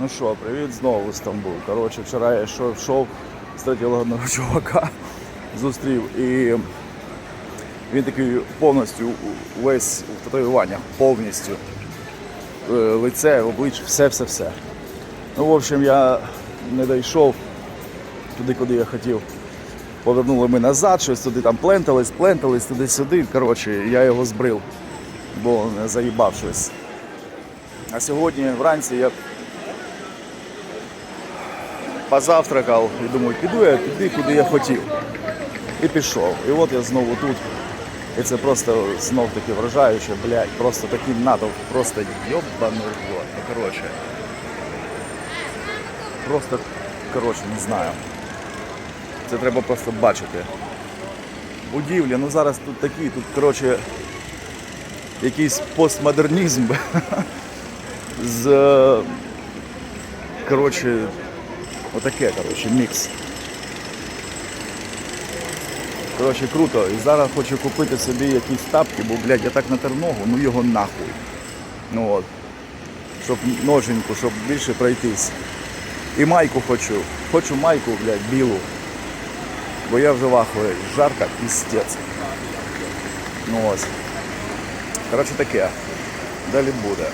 Ну що, привіт знову Стамбул. Коротше, вчора я йшов, йшов одного чувака, зустрів і він такий повністю весь в татуюваннях, повністю. Е, Лице, обличчя, все-все-все. Ну, в общем, я не дійшов туди, куди я хотів. Повернули ми назад, щось туди там плентались, плентались туди-сюди. Коротше, я його збрив, бо не заїбав щось. А сьогодні вранці я позавтракав і думаю, піду я туди, куди я хотів. І пішов. І от я знову тут. І це просто знов таки вражаюче, блядь, просто такий натовп, просто йобаний. Ну, коротше. Просто, коротше, не знаю. Це треба просто бачити. Будівлі, ну зараз тут такі, тут, коротше, якийсь постмодернізм з. Коротше, отаке, коротше, мікс. Коротше, круто. І зараз хочу купити собі якісь тапки, бо, блядь, я так натер ногу, ну його нахуй. Ну от. Щоб ноженьку, щоб більше пройтись. І майку хочу. Хочу майку, блядь, білу. Бо я вже вахую. Жарко, пістець. Ну ось. Коротше таке. Далі буде.